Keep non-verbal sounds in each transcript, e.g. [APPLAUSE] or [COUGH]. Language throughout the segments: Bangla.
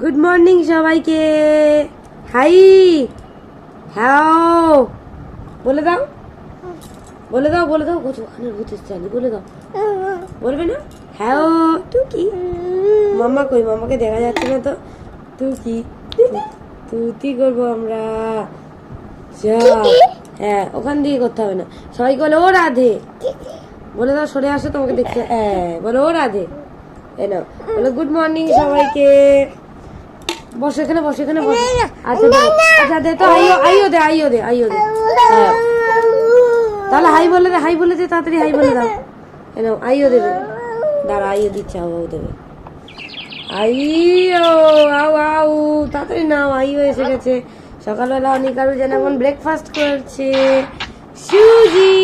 গুড মর্নিং সবাইকে। হাই হ্যাও বলে দাও। বলে দাও বলে দাও কোথাও ওখানে ভূত বলে দাও। বলবে না? হ্যাও তুই কি? মামা কই? মামাকে দেখা যাচ্ছে না তো। তুই কি? তুই করব আমরা? যা। হ্যাঁ ওখান দিয়ে করতে হবে না। সবাই বলে, ও রাধে। বলে দাও, সরে আসো তোমাকে দেখতে। হ্যাঁ বলে, ও রাধে। এই নাও। বলে গুড মর্নিং সবাইকে। বসো এখানে বসো এখানে বসো। আচ্ছা আচ্ছা দে তো আইও আইও দে আইও দে আইও দে। হ্যাঁ। তাহলে হাই বলে দে হাই বলে দে তাড়াতাড়ি হাই বলে দাও। নাও আইও দেবে। দাঁড়া আইও দিচ্ছে আও দেবে। আইও আও আও তাড়াতাড়ি নাও আইও এসে গেছে। সকালবেলা অনেক আরও যেন এখন ব্রেকফাস্ট করছে। সুজি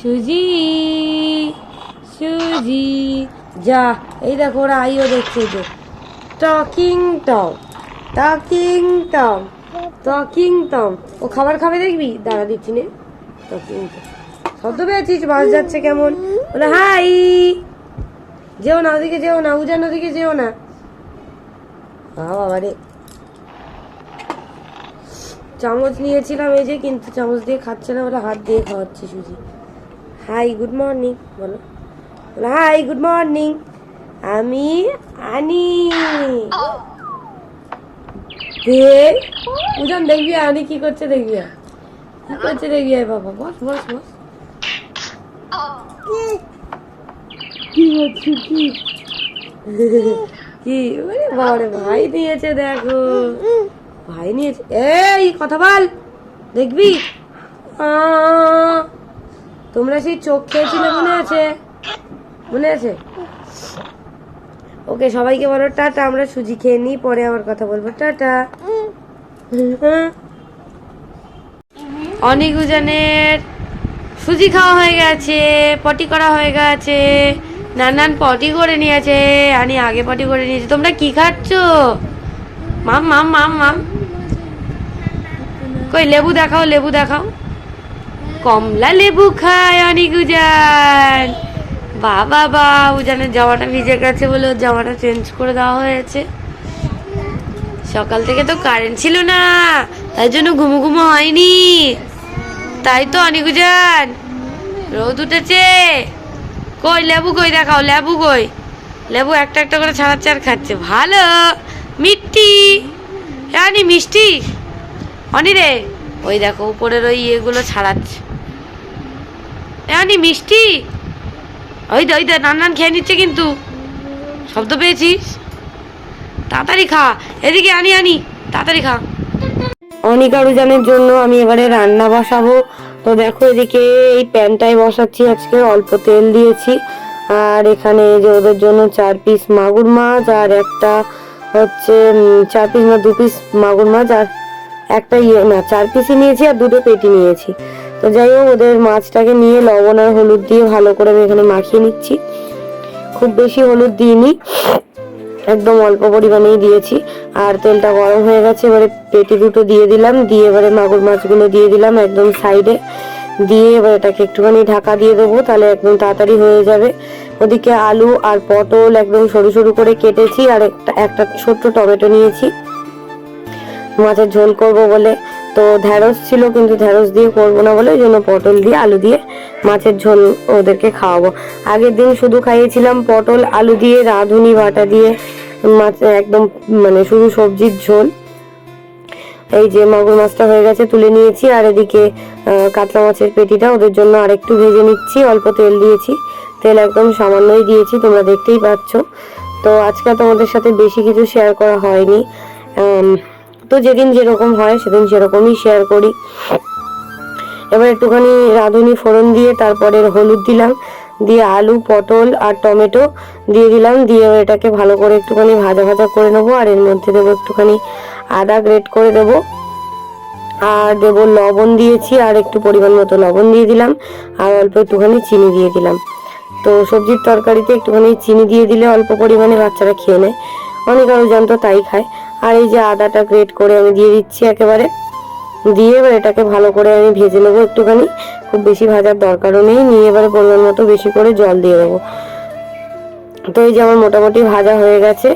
সুজি সুজি। যা এই দেখো ওরা আইও দেখছে যে। Talking Tom Talking Tom Talking Tom ও খাবার খাবে দেখবি? দাঁড়া দিচ্ছি নে। টকিং টম শব্দ পেয়েছিস বাস যাচ্ছে কেমন? বলে হাই যেও না, ওদিকে যেও না। উজান, ওদিকে যেও না। বাবা রে। চামচ নিয়েছিলাম এই যে, কিন্তু চামচ দিয়ে খাচ্ছে না বলে হাত দিয়ে খাওয়াচ্ছি সুজি। হাই গুড মর্নিং বলো। বলো হাই গুড মর্নিং আমি আনি। উজান দেখবি আনি কি করছে দেখবি। কি করছে দেখবি বাবা বস বস বস। কি হচ্ছে কি? কি? ওরে বাবারে ভাই নিয়েছে দেখো। ভাই নিয়েছে। এই কথা বল। দেখবি? তোমরা সেই চোখ খেয়েছিলে মনে আছে? মনে আছে? ওকে, সবাইকে বলো টাটা, আমরা সুজি খেয়ে নিই, পরে আবার কথা বলব। টাটা। অনেক উজানের সুজি খাওয়া হয়ে গেছে, পটি করা হয়ে গেছে। নানান পটি করে নিয়েছে, আনি আগে পটি করে নিয়েছে। তোমরা কি খাচ্ছ? মাম মাম মাম মাম। কই, লেবু দেখাও লেবু দেখাও। কমলা লেবু খায় অনেক উজান বাবা, বা উজানের জামাটা ভিজে গেছে বলে ওর জামাটা চেঞ্জ করে দেওয়া হয়েছে। সকাল থেকে তো কারেন্ট ছিল না, তাই জন্য ঘুমু ঘুমু হয়নি। তাই তো অনেক উজান রোদ উঠেছে। কই, লেবু কই দেখাও, লেবু কই? লেবু একটা একটা করে ছাড়াচ্ছে আর খাচ্ছে। ভালো, মিষ্টি। রানি মিষ্টি? অনি রে, ওই দেখো, উপরের ওই ইয়েগুলো ছাড়াচ্ছে। রানি মিষ্টি? ওই দে ওই দে, নান খেয়ে নিচ্ছে কিন্তু। শব্দ পেয়েছিস? তাড়াতাড়ি খা। এদিকে আনি আনি। তাড়াতাড়ি খা। অনিকা রুজানের জন্য আমি এবারে রান্না বসাবো। তো দেখো এদিকে এই প্যানটাই বসাচ্ছি, আজকে অল্প তেল দিয়েছি। আর এখানে যে ওদের জন্য চার পিস মাগুর মাছ, আর একটা হচ্ছে চার পিস না, দু পিস মাগুর মাছ, আর একটা ইয়ে না, চার পিসই নিয়েছি আর দুটো পেটি নিয়েছি। তো যাই হোক, ওদের মাছটাকে নিয়ে লবণ আর হলুদ দিয়ে ভালো করে আমি এখানে মাখিয়ে নিচ্ছি। খুব বেশি হলুদ দিইনি, একদম অল্প পরিমাণেই দিয়েছি। আর তেলটা গরম হয়ে গেছে, এবারে পেটি দুটো দিয়ে দিলাম, দিয়ে এবারে মাগুর মাছগুলো দিয়ে দিলাম একদম সাইডে। দিয়ে এবার এটাকে একটুখানি ঢাকা দিয়ে দেবো, তাহলে একদম তাড়াতাড়ি হয়ে যাবে। ওদিকে আলু আর পটল একদম সরু সরু করে কেটেছি, আর একটা একটা ছোট্ট টমেটো নিয়েছি। মাছের ঝোল করব বলে তো ঢ্যাঁড়স ছিল, কিন্তু ঢ্যাঁড়স দিয়ে করব না বলে ওই জন্য পটল দিয়ে, আলু দিয়ে মাছের ঝোল ওদেরকে খাওয়াবো। আগের দিন শুধু খাইয়েছিলাম পটল, আলু দিয়ে, রাঁধুনি, বাটা দিয়ে, মাছ, একদম মানে শুধু সবজির ঝোল। এই যে মাগুর মাছটা হয়ে গেছে, তুলে নিয়েছি, আর এদিকে কাতলা মাছের পেটিটা ওদের জন্য আরেকটু ভেজে নিচ্ছি, অল্প তেল দিয়েছি। তেল একদম সামান্যই দিয়েছি, তোমরা দেখতেই পাচ্ছ। তো আজকে তোমাদের সাথে বেশি কিছু শেয়ার করা হয়নি। তো যেদিন যেরকম হয়, সেদিন সেরকমই শেয়ার করি। এবার একটুখানি রাঁধুনি ফোড়ন দিয়ে তারপরে হলুদ দিলাম, দিয়ে আলু, পটল আর টমেটো দিয়ে দিলাম, দিয়ে এটাকে ভালো করে একটুখানি ভাজা ভাজা করে নেব, আর এর মধ্যে দেবো একটুখানি আদা গ্রেট করে দেবো। আর দেবো লবণ দিয়েছি, আর একটু পরিমাণ মতো লবণ দিয়ে দিলাম, আর অল্প একটুখানি চিনি দিয়ে দিলাম। তো সবজির তরকারিতে একটুখানি চিনি দিয়ে দিলে অল্প পরিমাণে বাচ্চারা খেয়ে নেয়। অনেক আরও জানতো তাই খায়। আর এই যে আদাটা গ্রেট করে আমি দিয়ে দিচ্ছি একেবারে। দিয়ে এবার এটাকে ভালো করে আমি ভেজে নেব একটুখানি। খুব বেশি ভাজার দরকারও নেই। নিয়ে এবারে পরিমাণ মতো বেশি করে জল দিয়ে দেবো। তো এই যে আমার মোটামুটি ভাজা হয়ে গেছে।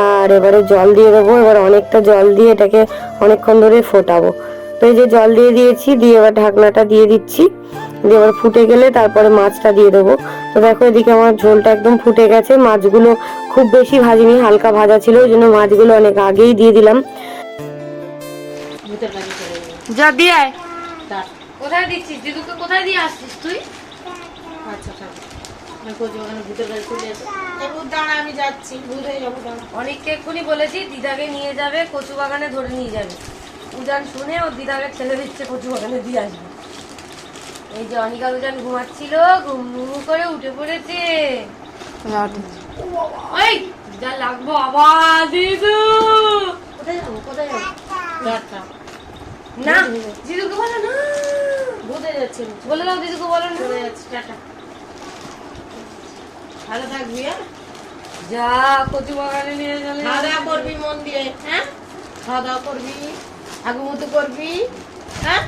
আর এবারে জল দিয়ে দেবো। এবার অনেকটা জল দিয়ে এটাকে অনেকক্ষণ ধরে ফোটাবো। তো এই যে জল দিয়ে দিয়েছি দিয়ে এবার ঢাকনাটা দিয়ে দিচ্ছি। দিয়ে এবার ফুটে গেলে তারপরে মাছটা দিয়ে দেবো। তো দেখো এদিকে আমার ঝোলটা একদম ফুটে গেছে। মাছগুলো খুব বেশি ভাজিনি হালকা ভাজা ছিল ওই জন্য মাছগুলো অনেক আগেই দিয়ে দিলাম। ভূতের বাড়ি চলে যাবে যা দিয়ে কোথায় দিচ্ছিস? দিদুকে কোথায় দিয়ে আসছিস তুই? আচ্ছা অনেককে এক্ষুনি বলেছি দিদাকে নিয়ে যাবে কচু বাগানে ধরে নিয়ে যাবে। উজান শুনে ও দিদাকে ছেলে দিচ্ছে কচু বাগানে দিয়ে আসবে। এই যে অনিকা উজান ঘুমাচ্ছিল ঘুম ঘুম করে উঠে পড়েছে। ওই যা লাগবো আবার দিদু কোথায় যাব কোথায় যাব? না দিদুকে বলো না। হয়ে যাচ্ছে? বলে দাও দিদুকে বলো না। চলে যাচ্ছি? টাটা। ভালো থাকবি হ্যাঁ? যা কচু বাগানে নিয়ে চলে খাওয়া দাওয়া করবি মন দিয়ে হ্যাঁ? খাওয়া দাওয়া করবি। আগু মতো করবি? হ্যাঁ?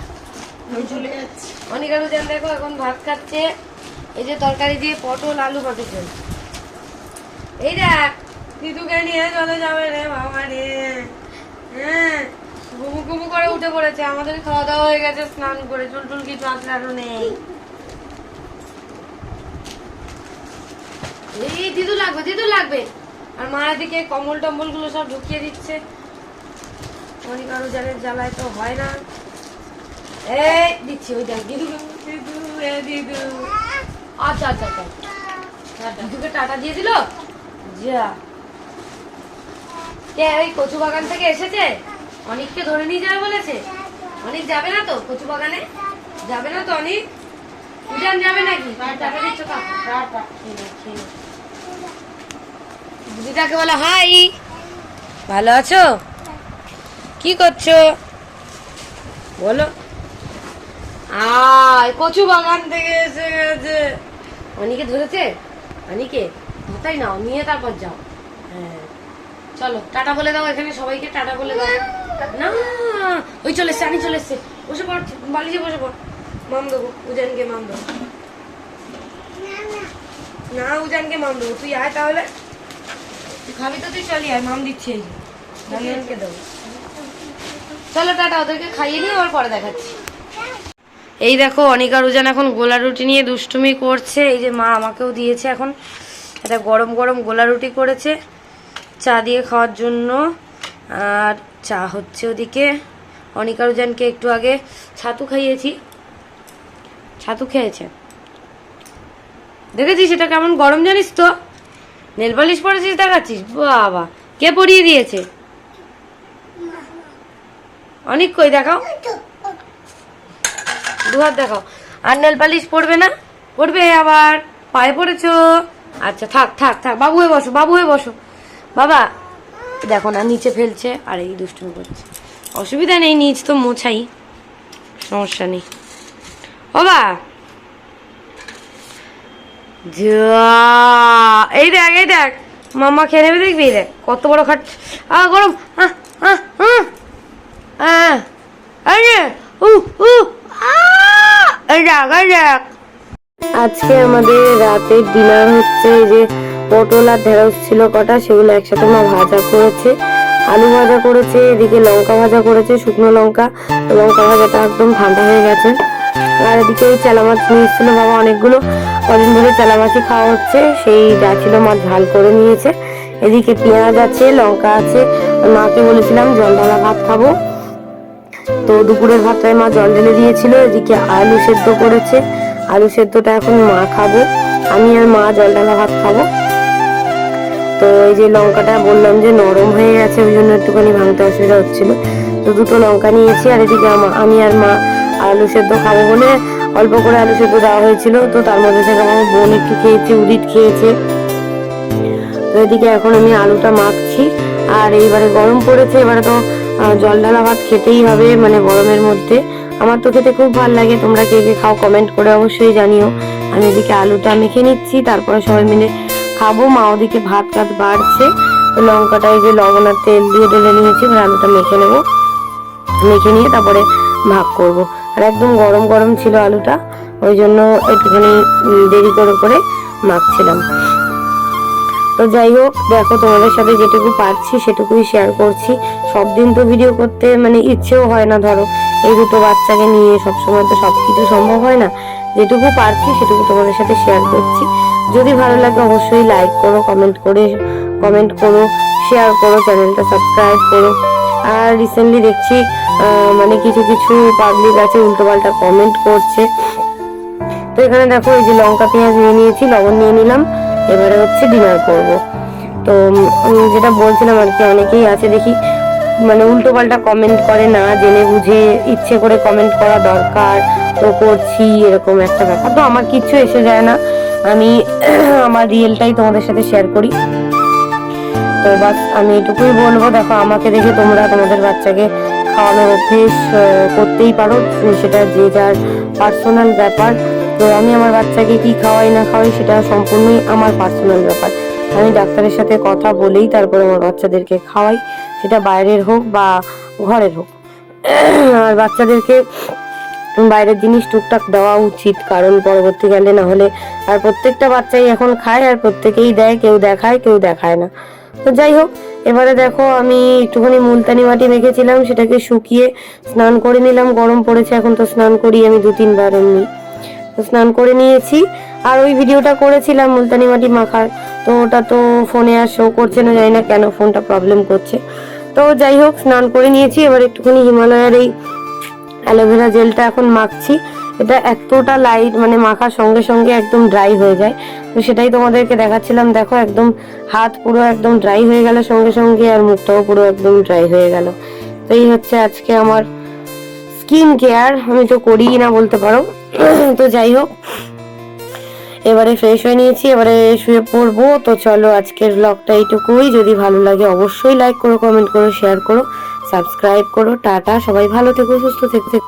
আমি চলে যাচ্ছি। অনিকা দেখো এখন ভাত খাচ্ছে। এই যে তরকারি দিয়ে পটল আলু মাখেছে এই দেখ দিদুকে নিয়ে চলে যাবে রে বাবা রে। হ্যাঁ ঘুমু ঘুমু করে উঠে পড়েছে। আমাদের খাওয়া দাওয়া হয়ে গেছে স্নান করে। চুল টুল কিছু আসলানো নেই। এই দিদু লাগবে দিদু লাগবে। আর মা এদিকে কম্বল টম্বলগুলো সব ঢুকিয়ে দিচ্ছে। অনিকা উজানের জ্বালায় তো হয় না। এই, দিচ্ছি, ওই দেখ, দিদু দিদু, এ, দিদু। আচ্ছা আচ্ছা আচ্ছা। টাটা দিদুকে টাটা দিয়ে দিল? যা। কে, ওই কচু বাগান থেকে এসেছে? অনেককে ধরে নিয়ে যাবে বলেছে। অনেক যাবে না তো কচু বাগানে? যাবে না তো অনেক? উজান যাবে নাকি? টাকা দিচ্ছ। দিদিটাকে বলো, হাই। ভালো আছো? কি করছ? বলো। আয় কচু বাগান থেকে এসে গেছে। অনিকে ধরেছে? অনিকে ধরতাই নাও নিয়ে তারপর যাও। হ্যাঁ। চলো টাটা বলে দাও এখানে সবাইকে টাটা বলে দাও। না ওই চলে এসছে আনি চলে এসছে। বসে পড় বালিশে বসে পড়। মাম দেবো উজানকে মাম দেবো। না উজানকে মাম দেবো। তুই আয় তাহলে। তুই খাবি তো তুই চলি আয় মাম দিচ্ছি। নালিয়ানকে দেবো। চলো টাটা, ওদেরকে খাইয়ে নিয়ে আবার পরে দেখাচ্ছি। এই দেখো, অনিকা, রুজান এখন গোলা রুটি নিয়ে দুষ্টুমি করছে। এই যে মা আমাকেও দিয়েছে এখন। এটা গরম গরম গোলা রুটি করেছে, চা দিয়ে খাওয়ার জন্য। আর চা হচ্ছে ওদিকে। অনিকা, রুজানকে একটু আগে ছাতু খাইয়েছি। ছাতু খেয়েছে। দেখেছিস, এটা কেমন গরম জানিস তো? নেল পালিশ পরেছিস, দেখাচ্ছিস? বাবা, কে পরিয়ে দিয়েছে? অনেক কই দেখাও। দুহাত দেখাও। আর নেল পালিশ পড়বে না? পড়বে আবার। পায়ে পড়েছ? আচ্ছা থাক থাক থাক। বাবু হয়ে বসো, বাবু হয়ে বসো। বাবা, দেখো না, নিচে ফেলছে আর এই দুষ্টুমি করছে। অসুবিধা নেই, নিচ তো মোছাই। সমস্যা নেই। বাবা এই দেখ এই দেখ। মামা খেয়ে নেবে দেখবি? দেখ, কত বড় খাট আ গরম। আহ আহ আহ। আজকে আমাদের রাতের ডিনার হচ্ছে যে পটল আর ঢেঁড়স ছিল কটা, সেগুলো একসাথে মা ভাজা করেছে। আলু ভাজা করেছে, এদিকে লঙ্কা ভাজা করেছে, শুকনো লঙ্কা। লঙ্কা ভাজাটা একদম ঠান্ডা হয়ে গেছে। আর এদিকে ওই চেলা মাছ নিয়ে এসেছিল বাবা অনেকগুলো। কদিন ধরে চেলা মাছই খাওয়া হচ্ছে, সেই যা ছিল মাছ ঝাল করে নিয়েছে। এদিকে পেঁয়াজ আছে, লঙ্কা আছে। মাকে বলেছিলাম জল ভাত খাব। তো দুপুরের ভাতটায় মা জল ঢেলে দিয়েছিল, এদিকে আলু সেদ্ধ করেছে। আলু সেদ্ধটা এখন মা খাব, আমি আর মা জল ঢালা ভাত খাব। তো এই যে লঙ্কাটা বললাম যে নরম হয়ে গেছে, ওই জন্য একটুখানি ভাঙতে অসুবিধা হচ্ছিল। তো দুটো লঙ্কা নিয়েছি, আর এদিকে আমা- আর মা আলু সেদ্ধ খাব বলে অল্প করে আলু সেদ্ধ দেওয়া হয়েছিল। তো তার মধ্যে থেকে আমার বোন একটু খেয়েছে, উদিত খেয়েছে। তো এদিকে এখন আমি আলুটা মাখছি, আর এইবারে গরম পড়েছে, এবারে তো জল ঢালা ভাত খেতেই হবে মানে গরমের মধ্যে। আমার তো খেতে খুব ভালো লাগে, তোমরা কে কে খাও কমেন্ট করে অবশ্যই জানিও। আমি এদিকে আলুটা মেখে নিচ্ছি, তারপরে সবাই মিলে খাব। মা ওদিকে ভাত টাত বাড়ছে লঙ্কাটা এই যে লবণ আর তেল দিয়ে ঢেলে নিয়েছি, এবার আলুটা মেখে নেব। মেখে নিয়ে তারপরে ভাগ করব। আর একদম গরম গরম ছিল আলুটা, ওই জন্য একটুখানি দেরি করে করে মাখছিলাম। তো যাই হোক, দেখো তোমাদের সাথে যেটুকু পারছি সেটুকুই শেয়ার করছি। সব দিন তো ভিডিও করতে মানে ইচ্ছেও হয় না, ধরো। এই দুটো বাচ্চাকে নিয়ে সবসময় তো সব কিছু সম্ভব হয় না। যেটুকু পারছি সেটুকু তোমাদের সাথে শেয়ার করছি। যদি ভালো লাগে অবশ্যই লাইক করো কমেন্ট করে কমেন্ট করো শেয়ার করো চ্যানেলটা সাবস্ক্রাইব করো। আর রিসেন্টলি দেখছি মানে কিছু কিছু পাবলিক আছে উল্টোপাল্টা কমেন্ট করছে। তো এখানে দেখো, এই যে লঙ্কা, পেঁয়াজ নিয়ে নিয়েছি, লবণ নিয়ে নিলাম। এবারে হচ্ছে ডিনার করব। তো যেটা বলছিলাম আর কি, অনেকেই আছে দেখি। মানে উল্টো পাল্টা কমেন্ট করে না, জেনে বুঝে ইচ্ছে করে কমেন্ট করা দরকার, তো করছি, এরকম একটা ব্যাপার। তো আমার কিচ্ছু এসে যায় না। আমি [CLEARS THROAT] আমার রিয়েলটাই তোমাদের সাথে শেয়ার করি। তো বাস, আমি এটুকুই বলব, দেখো, আমাকে দেখে তোমরা তোমাদের বাচ্চাকে খাওয়ানোর অভ্যেস করতেই পারো। সেটা যে যার পার্সোনাল ব্যাপার। তো আমি আমার বাচ্চাকে কি খাওয়াই, না খাওয়াই, সেটা সম্পূর্ণই আমার পার্সোনাল ব্যাপার। আমি ডাক্তারের সাথে কথা বলেই তারপরে আমার বাচ্চাদেরকে খাওয়াই। সেটা বাইরের হোক বা ঘরের হোক। আর বাচ্চাদেরকে বাইরের জিনিস টুকটাক দেওয়া উচিত, কারণ পরবর্তীকালে না হলে আর প্রত্যেকটা বাচ্চাই এখন খায় আর প্রত্যেকেই দেয়, কেউ দেখায় কেউ দেখায় না। তো যাই হোক, এবারে দেখো আমি একটুখানি মুলতানি মাটি মেখেছিলাম, সেটাকে শুকিয়ে স্নান করে নিলাম। গরম পড়েছে, এখন তো স্নান করি আমি দু তিনবার এমনি তো স্নান করে নিয়েছি। আর ওই ভিডিওটা করেছিলাম মুলতানি মাটি মাখার, তো ওটা তো ফোনে আর শো করছে না, জানি না কেন ফোনটা প্রবলেম করছে। তো যাই হোক, স্নান করে নিয়েছি। এবার একটুখানি হিমালয়ের এই অ্যালোভেরা জেলটা এখন মাখছি। এটা এতটা লাইট মানে মাখার সঙ্গে সঙ্গে একদম ড্রাই হয়ে যায়। তো সেটাই তোমাদেরকে দেখাচ্ছিলাম। দেখো, একদম হাত পুরো একদম ড্রাই হয়ে গেল সঙ্গে সঙ্গে, আর মুখটাও পুরো একদম ড্রাই হয়ে গেল। তো এই হচ্ছে আজকে আমার স্কিন কেয়ার আমি তো করিই না বলতে পারো। [CLEARS THROAT] তো যাই হোক এবারে ফ্রেশ হয়ে নিয়েছি, এবারে শুয়ে পড়ব। তো চলো আজকের ব্লগটা এইটুকুই। যদি ভালো লাগে অবশ্যই লাইক করো কমেন্ট করো শেয়ার করো সাবস্ক্রাইব করো। টাটা, সবাই ভালো থেকো, সুস্থ থেকো।